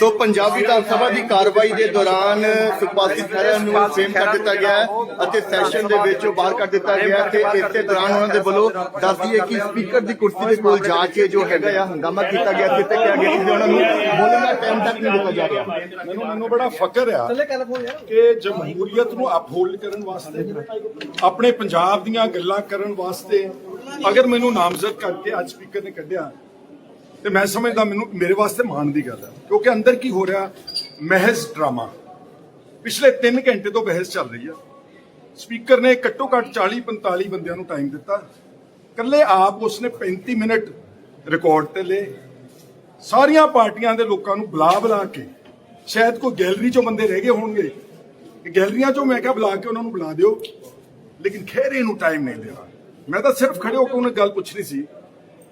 ਸੋ ਪੰਜਾਬ ਵਿਧਾਨ ਸਭਾ ਦੀ ਕਾਰਵਾਈ ਦੇ ਦੌਰਾਨ ਸੁਖਪਾਲ ਸਿੰਘ ਖਹਿਰਾ ਨੂੰ ਫੇਮ ਕਰ ਦਿੱਤਾ ਗਿਆ ਹੈ ਅਤੇ ਸੈਸ਼ਨ ਦੇ ਵਿੱਚ ਬਾਹਰ ਕਰ ਦਿੱਤਾ ਗਿਆ ਹੈ ਤੇ ਇਸੇ ਦੌਰਾਨ ਉਹਨਾਂ ਦੇ ਵੱਲੋਂ ਦੱਸ ਦਈਏ ਕਿ ਸਪੀਕਰ ਦੀ ਕੁਰਸੀ ਦੇ ਕੋਲ ਜਾ ਕੇ ਜੋ ਹੈਗਾ ਆ ਹੰਗਾਮਾ ਕੀਤਾ ਗਿਆ ਸੀ ਤੇ ਕਿਹਾ ਗਿਆ ਸੀ ਕਿ ਉਹਨਾਂ ਨੂੰ ਬੋਲਣ ਦਾ ਟਾਈਮ ਤੱਕ ਨਹੀਂ ਦਿੱਤਾ ਜਾ ਰਿਹਾ। ਮੈਨੂੰ ਮੈਨੂੰ ਬੜਾ ਫਕਰ ਆ ਕਿ ਜਮਹੂਰੀਅਤ ਨੂੰ ਅਪਹੋਲਡ ਕਰਨ ਵਾਸਤੇ ਆਪਣੇ ਪੰਜਾਬ ਦੀਆਂ ਗੱਲਾਂ ਕਰਨ ਵਾਸਤੇ ਅਗਰ ਮੈਨੂੰ ਨਾਮਜ਼ਦ ਕਰਕੇ ਅੱਜ ਸਪੀਕਰ ਨੇ ਕੱਢਿਆ ਤੇ ਮੈਂ ਸਮਝਦਾ ਮੈਨੂੰ, ਮੇਰੇ ਵਾਸਤੇ ਮਾਣ ਦੀ ਗੱਲ ਹੈ। ਕਿਉਂਕਿ ਅੰਦਰ ਕੀ ਹੋ ਰਿਹਾ, ਮਹਿਜ਼ ਡਰਾਮਾ। ਪਿਛਲੇ 3 ਘੰਟੇ ਤੋਂ ਬਹਿਸ ਚੱਲ ਰਹੀ ਆ ਸਪੀਕਰ ਨੇ ਘੱਟੋ ਘੱਟ 40 45 ਬੰਦਿਆਂ ਨੂੰ ਟਾਈਮ ਦਿੱਤਾ। ਕੱਲੇ ਆਪ ਉਸਨੇ 35 ਮਿੰਟ ਰਿਕਾਰਡ ਤੇ ਲਏ। ਸਾਰੀਆਂ ਪਾਰਟੀਆਂ ਦੇ ਲੋਕਾਂ ਨੂੰ ਬੁਲਾ ਬੁਲਾ ਕੇ, ਸ਼ਾਇਦ ਕੋਈ ਗੈਲਰੀ ਚੋਂ ਬੰਦੇ ਰਹਿ ਗਏ ਹੋਣਗੇ। ਗੈਲਰੀਆਂ ਚੋਂ ਮੈਂ ਕਿਹਾ ਬੁਲਾ ਕੇ ਉਹਨਾਂ ਨੂੰ ਬੁਲਾ ਦਿਓ। ਲੇਕਿਨ ਖੈਰੇ ਨੂੰ ਟਾਈਮ ਨਹੀਂ ਦੇਣਾ। ਮੈਂ ਤਾਂ ਸਿਰਫ ਖੜੇ ਹੋ ਕੇ ਉਹਨੇ ਗੱਲ ਪੁੱਛਣੀ ਸੀ।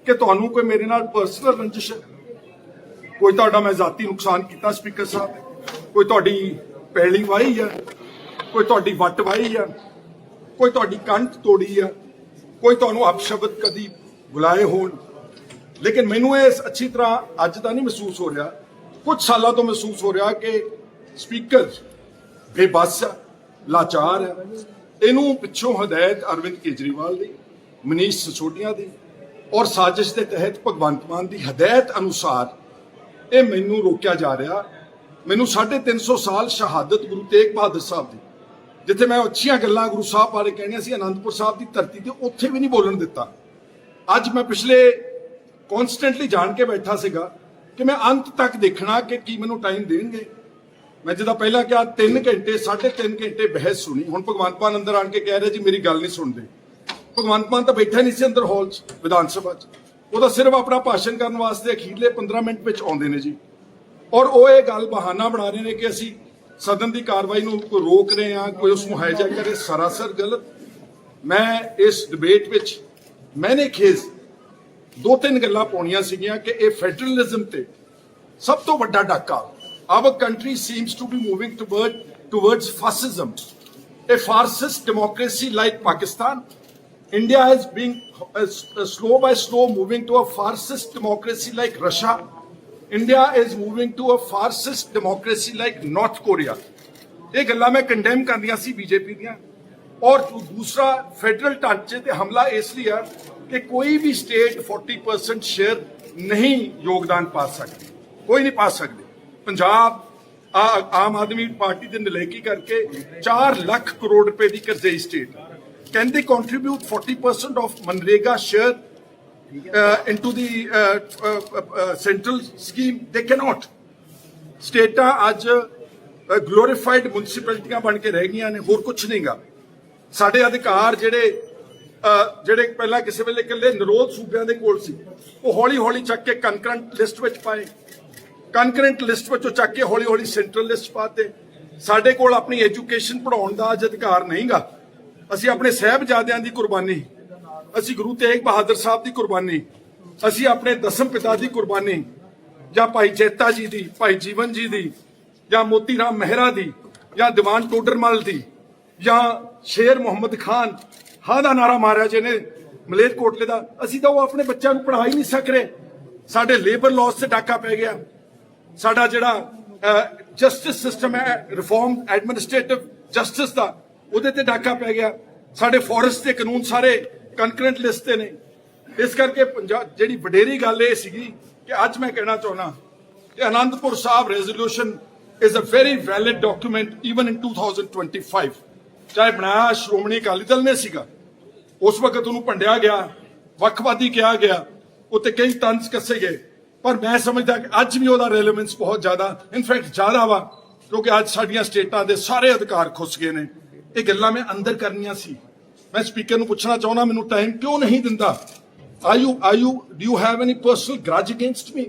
ਕਿ ਤੁਹਾਨੂੰ ਕੋਈ ਮੇਰੇ ਨਾਲ ਪਰਸਨਲ ਰੰਜਿਸ਼ ਹੈ? ਕੋਈ ਤੁਹਾਡਾ ਮੈਂ ਜ਼ਾਤੀ ਨੁਕਸਾਨ ਕੀਤਾ ਸਪੀਕਰ ਸਾਹਿਬ? ਕੋਈ ਤੁਹਾਡੀ ਪੈਲੀ ਵਾਹੀ ਹੈ? ਕੋਈ ਤੁਹਾਡੀ ਵੱਟ ਵਾਹੀ ਹੈ? ਕੋਈ ਤੁਹਾਡੀ ਕੰਠ ਤੋੜੀ ਹੈ? ਕੋਈ ਤੁਹਾਨੂੰ ਅਪਸ਼ਬਦ ਕਦੀ ਬੁਲਾਏ ਹੋਣ? ਲੇਕਿਨ ਮੈਨੂੰ ਇਹ ਅੱਛੀ ਤਰ੍ਹਾਂ ਅੱਜ ਤਾਂ ਨਹੀਂ ਮਹਿਸੂਸ ਹੋ ਰਿਹਾ। ਕੁਝ ਸਾਲਾਂ ਤੋਂ ਮਹਿਸੂਸ ਹੋ ਰਿਹਾ ਕਿ ਸਪੀਕਰ ਬੇਬਸ ਆ ਲਾਚਾਰ ਹੈ। ਇਹਨੂੰ ਪਿੱਛੋਂ ਹਦਾਇਤ ਅਰਵਿੰਦ ਕੇਜਰੀਵਾਲ ਦੀ, ਮਨੀਸ਼ ਸਿਸੋਡੀਆ ਦੀ ਔਰ ਸਾਜ਼ਿਸ਼ ਦੇ ਤਹਿਤ ਭਗਵੰਤ ਮਾਨ ਦੀ ਹਦਾਇਤ ਅਨੁਸਾਰ ਇਹ ਮੈਨੂੰ ਰੋਕਿਆ ਜਾ ਰਿਹਾ। ਮੈਨੂੰ 350 ਸਾਲ ਸ਼ਹਾਦਤ ਗੁਰੂ ਤੇਗ ਬਹਾਦਰ ਸਾਹਿਬ ਦੀ, ਜਿੱਥੇ ਮੈਂ ਅੱਛੀਆਂ ਗੱਲਾਂ ਗੁਰੂ ਸਾਹਿਬ ਬਾਰੇ ਕਹਿਣੀਆਂ ਸੀ, ਅਨੰਦਪੁਰ ਸਾਹਿਬ ਦੀ ਧਰਤੀ ਤੇ ਉੱਥੇ ਵੀ ਨਹੀਂ ਬੋਲਣ ਦਿੱਤਾ। ਅੱਜ ਮੈਂ ਪਿਛਲੇ ਕਨਸਟੈਂਟਲੀ ਜਾਣ ਕੇ ਬੈਠਾ ਸੀਗਾ ਕਿ ਮੈਂ ਅੰਤ ਤੱਕ ਦੇਖਣਾ ਕਿ ਕੀ ਮੈਨੂੰ ਟਾਈਮ ਦੇਣਗੇ। ਮੈਂ ਜਿਹਦਾ ਪਹਿਲਾਂ ਕਿਹਾ 3 ਘੰਟੇ 3.5 ਘੰਟੇ ਬਹਿਸ ਸੁਣੀ। ਹੁਣ ਭਗਵੰਤ ਮਾਨ ਅੰਦਰ ਆਣ ਕੇ ਕਹਿ ਰਿਹਾ, ਜੀ, ਮੇਰੀ ਗੱਲ ਨਹੀਂ ਸੁਣਦੇ। ਭਗਵੰਤ ਮਾਨ ਤਾਂ ਬੈਠਾ ਨਹੀਂ ਸੀ ਅੰਦਰ ਹਾਲ 'ਚ, ਵਿਧਾਨ ਸਭਾ 'ਚ। ਉਹ ਤਾਂ ਸਿਰਫ ਆਪਣਾ ਭਾਸ਼ਣ ਕਰਨ ਵਾਸਤੇ ਅਖੀਰਲੇ 15 ਮਿੰਟ ਵਿੱਚ ਆਉਂਦੇ ਨੇ ਜੀ। ਔਰ ਉਹ ਇਹ ਗੱਲ ਬਹਾਨਾ ਬਣਾ ਰਹੇ ਨੇ ਕਿ ਅਸੀਂ ਸਦਨ ਦੀ ਕਾਰਵਾਈ ਨੂੰ ਕੋਈ ਰੋਕ ਰਹੇ ਹਾਂ, ਕੋਈ ਉਸ ਨੂੰ ਹਾਈਜੈਕ ਕਰੇ, ਸਰਾਸਰ ਗਲਤ। ਮੈਂ ਇਸ ਡਿਬੇਟ ਵਿੱਚ ਮੈਨੇ ਖੇਜ਼ ਦੋ ਤਿੰਨ ਗੱਲਾਂ ਪਾਉਣੀਆਂ ਸੀਗੀਆਂ ਕਿ ਇਹ ਫੈਡਰਲਿਜ਼ਮ ਤੇ ਸਭ ਤੋਂ ਵੱਡਾ ਡਾਕਾ, our country seems to be moving toward, towards fascism a fascist democracy like pakistan india is being uh, s- slow by slow moving to a fascist democracy like russia india is moving to a fascist democracy like north korea ਇਹ ਗੱਲਾਂ ਮੈਂ condemn ਕਰਨੀਆਂ ਸੀ BJP ਦੀਆਂ ਔਰ ਦੂ- ਦੂਸਰਾ federal ਢਾਂਚੇ ਤੇ ਹਮਲਾ ਇਸ ਲਈ ਆ ਕਿ ਕੋਈ ਵੀ ਸਟੇਟ 40% ਸ਼ੇਅਰ ਨਹੀਂ ਯੋਗਦਾਨ ਪਾ ਸਕਦੀ ਕੋਈ ਨਹੀਂ ਪਾ ਸਕਦੀ ਪੰਜਾਬ ਆ- ਆਮ ਆਦਮੀ ਪਾਰਟੀ ਦੇ ਨਲਾਇਕੀ ਕਰਕੇ 4 ਲੱਖ ਕਰੋੜ ਰੁਪਏ ਦੀ ਕਰਜ਼ਈ state can the contribute 40% of MNREGA share into the central scheme the cannot ਸਟੇਟਾਂ ਅੱਜ ਗਲੋਰੀਫਾਈਡ ਮਿਊਨਿਸਪੈਲਿਟੀਆਂ ਬਣ ਕੇ ਰਹਿ ਗਈਆਂ ਨੇ ਹੋਰ ਕੁਝ ਨਹੀਂਗਾ ਸਾਡੇ ਅਧਿਕਾਰ ਜਿਹੜੇ ਜਿਹੜੇ ਪਹਿਲਾਂ ਕਿਸੇ ਵੇਲੇ ਇਕੱਲੇ ਨਰੋਦ ਸੂਬਿਆਂ ਦੇ ਕੋਲ ਸੀ, ਉਹ ਹੌਲੀ ਹੌਲੀ ਚੱਕ ਕੇ ਕੰਕਰੈਂਟ ਲਿਸਟ ਵਿੱਚ ਪਾਏ। ਕੰਕਰੈਂਟ ਲਿਸਟ ਵਿੱਚੋਂ ਚੱਕ ਕੇ ਹੌਲੀ ਹੌਲੀ ਸੈਂਟਰਲ ਲਿਸਟ ਪਾਤੇ ਸਾਡੇ ਕੋਲ ਆਪਣੀ ਐਜੂਕੇਸ਼ਨ ਪੜਾਉਣ ਦਾ ਅੱਜ ਅਧਿਕਾਰ ਨਹੀਂਗਾ ਅਸੀਂ ਆਪਣੇ ਸਹਿਬਜ਼ਾਦਿਆਂ ਦੀ ਕੁਰਬਾਨੀ, ਅਸੀਂ ਗੁਰੂ ਤੇਗ ਬਹਾਦਰ ਸਾਹਿਬ ਦੀ ਕੁਰਬਾਨੀ, ਅਸੀਂ ਆਪਣੇ ਦਸਮ ਪਿਤਾ ਦੀ ਕੁਰਬਾਨੀ, ਜਾਂ ਭਾਈ ਚੇਤਾ ਜੀ ਦੀ, ਭਾਈ ਜੀਵਨ ਜੀ ਦੀ, ਜਾਂ ਮੋਤੀ ਰਾਮ ਮਹਿਰਾ ਦੀ, ਜਾਂ ਦੀਵਾਨ ਟੋਡਰਮਲ ਦੀ, ਜਾਂ ਸ਼ੇਰ ਮੁਹੰਮਦ ਖਾਨ, ਹਾਂ ਦਾ ਨਾਰਾ ਮਾਰਿਆ ਜਿਹਨੇ ਮਲੇਰਕੋਟਲੇ ਦਾ, ਅਸੀਂ ਤਾਂ ਉਹ ਆਪਣੇ ਬੱਚਿਆਂ ਨੂੰ ਪੜ੍ਹਾ ਹੀ ਨਹੀਂ ਸਕ ਰਹੇ। ਸਾਡੇ ਲੇਬਰ ਲਾਅਸ ਤੇ ਡਾਕਾ ਪੈ ਗਿਆ। ਸਾਡਾ ਜਿਹੜਾ ਜਸਟਿਸ ਸਿਸਟਮ ਹੈ ਰਿਫਾਰਮ ਐਡਮਿਨਿਸਟ੍ਰੇਟਿਵ ਜਸਟਿਸ ਦਾ ਉਹਦੇ ਤੇ ਡਾਕਾ ਪੈ ਗਿਆ। ਸਾਡੇ ਫੋਰੈਸਟ ਦੇ ਕਾਨੂੰਨ ਸਾਰੇ ਕੰਕਰੈਂਟ ਲਿਸਟ ਤੇ ਨੇ। ਇਸ ਕਰਕੇ ਪੰਜਾਬ ਜਿਹੜੀ ਵਡੇਰੀ ਗੱਲ ਇਹ ਸੀਗੀ ਕਿ ਅੱਜ ਮੈਂ ਕਹਿਣਾ ਚਾਹੁੰਦਾ ਕਿ Anandpur Sahib resolution is a very valid document even in 2025 ਚਾਹੇ ਬਣਾਇਆ ਸ਼੍ਰੋਮਣੀ ਅਕਾਲੀ ਦਲ ਨੇ ਸੀਗਾ। ਉਸ ਵਕਤ ਉਹਨੂੰ ਭੰਡਿਆ ਗਿਆ, ਵੱਖਵਾਦੀ ਕਿਹਾ ਗਿਆ, ਉੱਤੇ ਕਈ ਤੰਜ ਕੱਸੇ ਗਏ। ਪਰ ਮੈਂ ਸਮਝਦਾ ਕਿ ਅੱਜ ਵੀ ਉਹਦਾ ਰੈਲੇਵੈਂਸ ਬਹੁਤ ਜ਼ਿਆਦਾ ਇਨਫੈਕਟ ਜ਼ਿਆਦਾ ਵਾ, ਕਿਉਂਕਿ ਅੱਜ ਸਾਡੀਆਂ ਸਟੇਟਾਂ ਦੇ ਸਾਰੇ ਅਧਿਕਾਰ ਖੁੱਸ ਗਏ ਨੇ। ਇਹ ਗੱਲਾਂ ਮੈਂ ਅੰਦਰ ਕਰਨੀਆਂ ਸੀ। ਮੈਂ ਸਪੀਕਰ ਨੂੰ ਪੁੱਛਣਾ ਚਾਹੁੰਦਾ ਮੈਨੂੰ ਟਾਈਮ ਕਿਉਂ ਨਹੀਂ ਦਿੰਦਾ? Are you are you do you have any personal grudge against me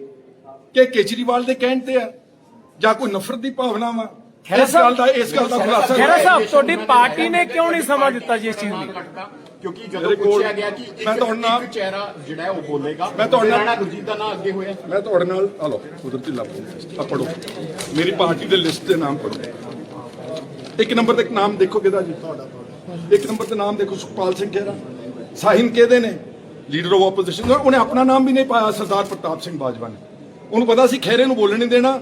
ਕਿ ਕੇਜਰੀਵਾਲ ਦੇ ਕਹਿਣ ਤੇ ਆ ਜਾਂ ਕੋਈ ਨਫ਼ਰਤ ਦੀ ਭਾਵਨਾ ਵਾ? ਇਸ ਗੱਲ ਦਾ ਇਸ ਗੱਲ ਦਾ ਖੁਲਾਸਾ ਖਹਿਰਾ ਸਾਹਿਬ ਤੁਹਾਡੀ ਪਾਰਟੀ ਨੇ ਕਿਉਂ ਨਹੀਂ ਸਮਾਂ ਦਿੱਤਾ ਜੀ ਇਸ ਚੀਜ਼ ਲਈ ਕਿਉਂਕਿ ਜਦੋਂ ਪੁੱਛਿਆ ਗਿਆ ਕਿ ਇੱਕ ਮੈਂ ਤੁਹਾਡੇ ਨਾਲ- ਚਿਹਰਾ ਜਿਹੜਾ ਹੈ ਉਹ ਬੋਲੇਗਾ ਮੈਂ ਤੁਹਾਡੇ ਨਾਲ- ਗੁਰਜੀਤ ਦਾ ਨਾਂ ਅੱਗੇ ਹੋਇਆ। ਮੈਂ ਤੁਹਾਡੇ ਨਾਲ ਹਲੋ ਕੁਦਰਤੀ ਲੱਭ ਆ ਪੜੋ ਮੇਰੀ ਪਾਰਟੀ ਦੇ ਲਿਸਟ ਦੇ ਨਾਮ ਪੜੋ ਇੱਕ ਨੰਬਰ ਤੇ ਨਾਮ ਦੇਖੋ ਕਿਹਦਾ ਜੀ? ਤੁਹਾਡਾ ਇੱਕ ਨੰਬਰ ਤੇ ਨਾਮ ਦੇਖੋ ਸੁਖਪਾਲ ਸਿੰਘ ਖਹਿਰਾ ਸਾഹിਨ ਕਿਹਦੇ ਨੇ? ਲੀਡਰ ਆਫ ਆਪੋਜੀਸ਼ਨ ਉਹਨੇ ਆਪਣਾ ਨਾਮ ਵੀ ਨਹੀਂ ਪਾਇਆ ਸਰਦਾਰ ਪ੍ਰਤਾਪ ਸਿੰਘ ਬਾਜਵਾ ਨੇ। ਉਹਨੂੰ ਪਤਾ ਸੀ ਖੈਰੇ ਨੂੰ ਬੋਲਣ ਨਹੀਂ ਦੇਣਾ।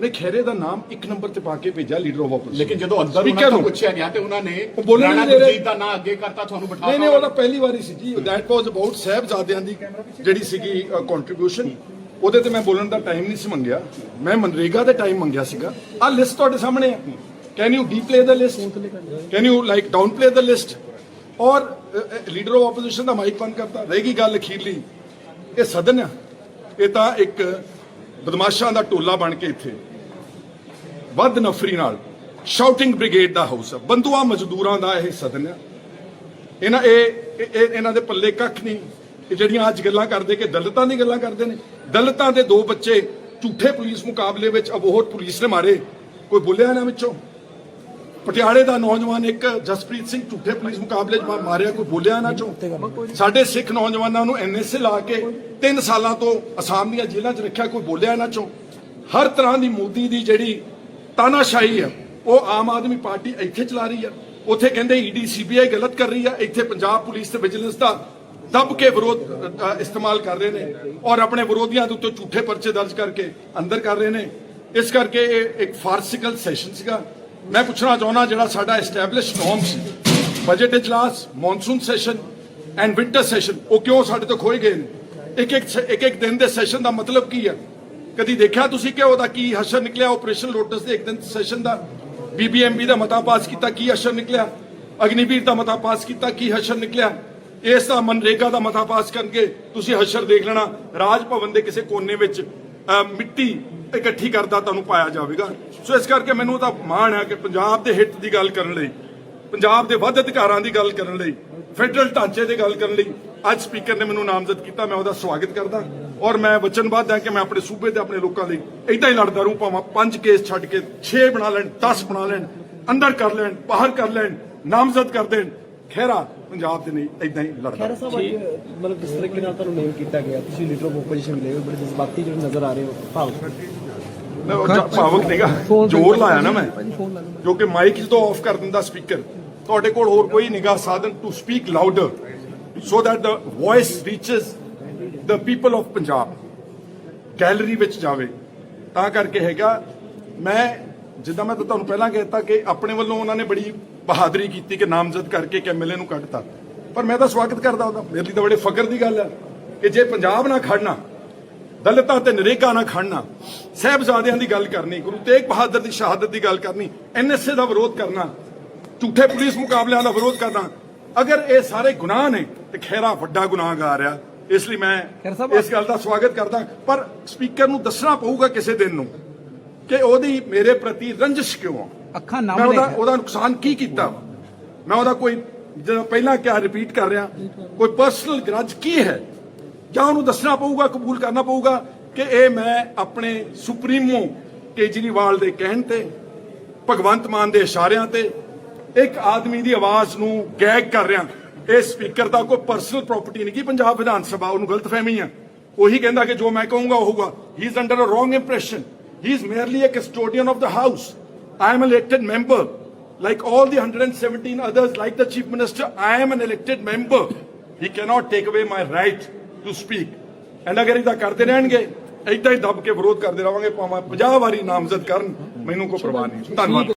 ਨੇ ਖੈਰੇ ਦਾ ਨਾਮ ਇੱਕ ਨੰਬਰ ਤੇ ਪਾ ਕੇ ਭੇਜਿਆ ਲੀਡਰ ਆਫ ਆਪੋਜੀਸ਼ਨ ਲੇਕਿਨ ਜਦੋਂ ਅੰਦਰ ਉਹਨਾਂ ਤੋਂ। ਪੁੱਛਿਆ ਗਿਆ ਤੇ ਉਹਨਾਂ ਨੇ ਰਾਣਾ ਨਹੀਂ ਦੇ ਰਹੇ। ਗੁਰਜੀਤ ਦਾ ਨਾਂ ਅੱਗੇ ਕਰਤਾ ਤੁਹਾਨੂੰ ਬਿਠਾ ਨਹੀਂ ਨਹੀਂ ਉਹਦਾ ਪਹਿਲੀ ਵਾਰੀ ਸੀ ਜੀ। ਦੈਟ ਵਾਸ ਅਬਾਊਟ ਸਾਹਿਬਜ਼ਾਦਿਆਂ ਦੀ ਜਿਹੜੀ ਸੀਗੀ ਕੰਟਰੀਬਿਊਸ਼ਨ ਉਹਦੇ ਤੇ ਮੈਂ ਬੋਲਣ ਦਾ ਟਾਈਮ ਨਹੀਂ ਸੀ ਮੰਗਿਆ। ਮੈਂ ਮਨਰੇਗਾ ਦੇ ਟਾਈਮ ਮੰਗਿਆ ਸੀਗਾ। ਆ ਲਿਸਟ ਤੁਹਾਡੇ ਸਾਹਮਣੇ ਆ। Can you display the list can you like downplay the ਔਰ ਲੀਡਰ ਆਫ ਆਪੋਜੀਸ਼ਨ ਦਾ ਮਾਈਕ ਬੰਦ ਕਰਤਾ। ਰਹੇਗੀ ਗੱਲ ਅਖੀਰਲੀ। ਇਹ ਸਦਨ ਆ। ਇਹ ਤਾਂ ਇੱਕ ਬਦਮਾਸ਼ਾਂ ਦਾ ਟੋਲਾ ਬਣ ਕੇ ਇੱਥੇ। ਵੱਧ ਨਫਰੀ ਨਾਲ। ਸ਼ਾਊਟਿੰਗ ਬ੍ਰਿਗੇਡ ਦਾ ਹਾਊਸ ਆ। ਬੰਦੂਆ ਮਜ਼ਦੂਰਾਂ ਦਾ ਇਹ ਸਦਨ ਆ। ਇਹਨਾਂ ਇਹ, ਇਹਨਾਂ ਦੇ ਪੱਲੇ ਕੱਖ ਨਹੀਂ। ਇਹ ਜਿਹੜੀਆਂ ਅੱਜ ਗੱਲਾਂ ਕਰਦੇ ਕਿ ਦਲਿਤਾਂ ਦੀ ਗੱਲਾਂ ਕਰਦੇ ਨੇ। ਦਲਿਤਾਂ ਦੇ ਦੋ ਬੱਚੇ ਝੂਠੇ ਪੁਲਿਸ ਮੁਕਾਬਲੇ ਵਿੱਚ ਅਬੋਹਰ ਪੁਲਿਸ ਨੇ ਮਾਰੇ। ਕੋਈ ਬੋਲਿਆ ਇਹਨਾਂ ਵਿੱਚੋਂ? ਪਟਿਆਲੇ ਦਾ ਨੌਜਵਾਨ ਇੱਕ ਜਸਪ੍ਰੀਤ ਸਿੰਘ ਝੂਠੇ ਪੁਲਿਸ ਮੁਕਾਬਲੇ 'ਚ ਮਾਰਿਆ, ਕੋਈ ਬੋਲਿਆ ਇਹਨਾਂ ਚੋਂ? ਸਾਡੇ ਸਿੱਖ ਨੌਜਵਾਨਾਂ ਨੂੰ ਐਨਐਸਏ ਲਾ ਕੇ 3 ਸਾਲਾਂ ਤੋਂ ਅਸਾਮ ਦੀਆਂ ਜੇਲ੍ਹਾਂ 'ਚ ਰੱਖਿਆ, ਕੋਈ ਬੋਲਿਆ ਇਹਨਾਂ ਚੋਂ? ਹਰ ਤਰ੍ਹਾਂ ਦੀ ਮੋਦੀ ਦੀ ਜਿਹੜੀ ਤਾਨਾਸ਼ਾਹੀ ਆ, ਉਹ ਆਮ ਆਦਮੀ ਪਾਰਟੀ ਇੱਥੇ ਚਲਾ ਰਹੀ ਆ। ਉੱਥੇ ਕਹਿੰਦੇ ਈਡੀ ਸੀਬੀਆਈ ਗਲਤ ਕਰ ਰਹੀ ਆ। ਇੱਥੇ ਪੰਜਾਬ ਪੁਲਿਸ ਤੇ ਵਿਜੀਲੈਂਸ ਦਾ ਦੱਬ ਕੇ ਵਿਰੋਧ ਇਸਤੇਮਾਲ ਕਰ ਰਹੇ ਨੇ ਔਰ ਆਪਣੇ ਵਿਰੋਧੀਆਂ ਦੇ ਉੱਤੇ ਝੂਠੇ ਪਰਚੇ ਦਰਜ ਕਰਕੇ ਅੰਦਰ ਕਰ ਰਹੇ ਨੇ। ਇਸ ਕਰਕੇ ਇਹ ਇੱਕ ਫਾਰਸੀਕਲ ਸੈਸ਼ਨ ਸੀਗਾ। ਮੈਂ ਪੁੱਛਣਾ ਚਾਹੁੰਦਾ ਜਿਹੜਾ ਸਾਡਾ ਐਸਟੈਬਲਿਸ਼ ਨੋਰਮ ਸੀ ਬਜਟ ਇਜਲਾਸ monsoon session and winter session ਉਹ ਕਿਉਂ ਸਾਡੇ ਤੋਂ ਖੋਏ ਗਏ ਨੇ? ਇੱਕ ਇੱਕ ਇੱਕ ਇੱਕ ਦਿਨ ਦੇ ਸੈਸ਼ਨ ਦਾ ਮਤਲਬ ਕੀ ਹੈ? ਕਦੀ ਦੇਖਿਆ ਤੁਸੀਂ ਕਿ ਉਹਦਾ ਕੀ ਹਸ਼ਰ ਨਿਕਲਿਆ? ਆਪਰੇਸ਼ਨ ਲੋਟਸ ਦੇ ਇੱਕ ਦਿਨ ਸੈਸ਼ਨ ਦਾ ਬੀਬੀਐਮਬੀ ਦਾ ਮਤਾ ਪਾਸ ਕੀਤਾ, ਕੀ ਹਸ਼ਰ ਨਿਕਲਿਆ? ਅਗਨੀਵੀਰ ਦਾ ਮਤਾ ਪਾਸ ਕੀਤਾ, ਕੀ ਹਸ਼ਰ ਨਿਕਲਿਆ? ਇਸ ਦਾ ਮਨਰੇਗਾ ਦਾ ਮਤਾ ਪਾਸ ਕਰਕੇ ਤੁਸੀਂ ਹਸ਼ਰ ਦੇਖ ਲੈਣਾ। ਰਾਜ ਭਵਨ ਦੇ ਕਿਸੇ ਕੋਨੇ ਵਿੱਚ ਮਿੱਟੀ ਇਕੱਠੀ ਕਰਦਾ ਤੁਹਾਨੂੰ ਪਾਇਆ ਜਾਵੇਗਾ। ਸੋ ਇਸ ਕਰਕੇ ਮੈਨੂੰ ਤਾਂ ਮਾਣ ਹੈ ਕਿ ਪੰਜਾਬ ਦੇ ਹਿੱਤ ਦੀ ਗੱਲ ਕਰਨ ਲਈ ਪੰਜਾਬ ਦੇ ਵੱਧ ਅਧਿਕਾਰਾਂ ਦੀ ਗੱਲ ਕਰਨ ਲਈ ਫੈਡਰਲ ਢਾਂਚੇ ਦੀ ਗੱਲ ਕਰਨ ਲਈ ਅੱਜ ਸਪੀਕਰ ਨੇ ਮੈਨੂੰ ਨਾਮਜ਼ਦ ਕੀਤਾ ਮੈਂ ਉਹਦਾ ਸਵਾਗਤ ਕਰਦਾ। ਔਰ ਮੈਂ ਵਚਨਬੱਧ ਹਾਂ ਕਿ ਮੈਂ ਆਪਣੇ ਸੂਬੇ ਤੇ ਆਪਣੇ ਲੋਕਾਂ ਲਈ ਇਦਾਂ ਹੀ ਲੜਦਾ ਰਹੂੰ ਭਾਵੇਂ ਪੰਜ ਕੇਸ ਛੱਡ ਕੇ 6 ਬਣਾ ਲੈਣ 10 ਬਣਾ ਲੈਣ ਅੰਦਰ ਕਰ ਲੈਣ ਬਾਹਰ ਕਰ ਲੈਣ ਨਾਮਜ਼ਦ ਕਰ ਦੇਣ। ਖੈਰਾ ਪੰਜਾਬ ਦੇ ਨਹੀਂ ਇਦਾਂ ਹੀ ਲੜਦਾ ਖੈਰ ਸਾਹਿਬ ਅੱਜ ਮਤਲਬ ਜਿਸ ਤਰੀਕੇ ਨਾਲ ਤੁਹਾਨੂੰ ਨੇਮ ਕੀਤਾ ਗਿਆ? ਤੁਸੀਂ ਲੀਡਰ ਆਫ ਆਪੋਜੀਸ਼ਨ ਮਿਲੇ ਹੋ ਬੜੇ ਜਜ਼ਬਾਤੀ ਜਿਹੜੇ ਨਜ਼ਰ ਆ ਰਹੇ ਹੋ ਭਾਵ ਭਾਵੁਕ ਨਹੀਂਗਾ ਜ਼ੋਰ ਲਾਇਆ ਨਾ ਮੈਂ। ਜੋ ਕਿ ਮਾਈਕ ਜਦੋਂ ਆਫ ਕਰ ਦਿੰਦਾ ਸਪੀਕਰ ਤੁਹਾਡੇ ਕੋਲ ਹੋਰ ਕੋਈ ਨਿਗਾਹ ਸਾਧਨ to speak louder so that the voice reaches the people of Punjab gallery ਵਿੱਚ ਜਾਵੇ। ਤਾਂ ਕਰਕੇ ਹੈਗਾ, ਮੈਂ ਜਿੱਦਾਂ ਮੈਂ ਤੁਹਾਨੂੰ ਪਹਿਲਾਂ ਕਹਿਤਾ ਕਿ ਆਪਣੇ ਵੱਲੋਂ ਉਹਨਾਂ ਨੇ ਬੜੀ ਬਹਾਦਰੀ ਕੀਤੀ ਕਿ ਨਾਮਜ਼ਦ ਕਰਕੇ ਕਿ ਐਮਐਲਏ ਨੂੰ ਕੱਢਤਾ। ਪਰ ਮੈਂ ਤਾਂ ਸਵਾਗਤ ਕਰਦਾ ਉਹਦਾ। ਮੇਰੇ ਲਈ ਤਾਂ ਬੜੇ ਫ਼ਕਰ ਦੀ ਗੱਲ ਹੈ ਕਿ ਜੇ ਪੰਜਾਬ ਨਾ ਖੜਨਾ ਦਲਿਤਾਂ ਤੇ ਨਰੇਗਾ ਨਾ ਖੜਨਾ। ਸਹਿਬਜ਼ਾਦਿਆਂ ਦੀ ਗੱਲ ਕਰਨੀ ਗੁਰੂ ਤੇਗ ਬਹਾਦਰ ਦੀ ਸ਼ਹਾਦਤ ਦੀ ਗੱਲ ਕਰਨੀ ਐਨਐਸਏ ਦਾ ਵਿਰੋਧ ਕਰਨਾ ਝੂਠੇ ਪੁਲਿਸ ਮੁਕਾਬਲਿਆਂ ਦਾ ਵਿਰੋਧ ਕਰਨਾ। ਅਗਰ ਇਹ ਸਾਰੇ ਗੁਨਾਹ ਨੇ ਤੇ ਖੈਰਾ ਵੱਡਾ ਗੁਨਾਹਗਾਰ ਆ। ਇਸ ਲਈ ਮੈਂ ਇਸ ਗੱਲ ਦਾ ਸਵਾਗਤ ਕਰਦਾ। ਪਰ ਸਪੀਕਰ ਨੂੰ ਦੱਸਣਾ ਪਊਗਾ ਕਿਸੇ ਦਿਨ ਨੂੰ ਕਿ ਉਹਦੀ ਮੇਰੇ ਪ੍ਰਤੀ ਰੰਜਿਸ਼ ਕਿਉਂ ਆ? ਅੱਖਾਂ ਮੈਂ ਉਹਦਾ ਉਹਦਾ ਨੁਕਸਾਨ ਕੀ ਕੀਤਾ? ਮੈਂ ਉਹਦਾ ਕੋਈ ਜਦੋਂ ਪਹਿਲਾਂ ਕਿਹਾ ਰਿਪੀਟ ਕਰ ਰਿਹਾ। ਕੋਈ ਪਰਸਨਲ ਗਰਜ ਕੀ ਹੈ? ਜਾਂ ਉਹਨੂੰ ਦੱਸਣਾ ਪਊਗਾ ਕਬੂਲ ਕਰਨਾ ਪਊਗਾ ਕਿ ਇਹ ਮੈਂ ਆਪਣੇ ਸੁਪਰੀਮੋ ਕੇਜਰੀਵਾਲ ਦੇ ਕਹਿਣ ਤੇ ਭਗਵੰਤ ਮਾਨ ਦੇ ਇਸ਼ਾਰਿਆਂ ਤੇ ਇੱਕ ਆਦਮੀ ਦੀ ਆਵਾਜ਼ ਨੂੰ ਗੈਗ ਕਰ ਰਿਹਾ ਇਹ ਸਪੀਕਰ ਦਾ ਕੋਈ ਪਰਸਨਲ ਪ੍ਰਾਪਰਟੀ ਨਹੀਂ ਕਿ ਪੰਜਾਬ ਵਿਧਾਨ ਸਭਾ ਉਹਨੂੰ ਗਲਤਫਹਿਮੀ ਆ। ਉਹੀ ਕਹਿੰਦਾ ਕਿ ਜੋ ਮੈਂ ਕਹੂੰਗਾ ਉਹ ਹੋਊਗਾ। He is under a wrong impression he is merely a custodian of the house I am an elected. Like all the 117 others, like the Chief Minister, I am an elected member. He cannot take away my right. To speak And ਅਗਰ ਇਹਦਾ ਕਰਦੇ ਰਹਿਣਗੇ, ਏਦਾਂ ਹੀ ਦੱਬ ਕੇ ਵਿਰੋਧ ਕਰਦੇ ਰਵਾਂਗੇ, ਭਾਵੇਂ 50 ਵਾਰੀ ਨਾਮਜ਼ਦ ਕਰਨ, ਮੈਨੂੰ ਕੋਈ ਪਰਵਾਹ ਨਹੀਂ। ਧੰਨਵਾਦ।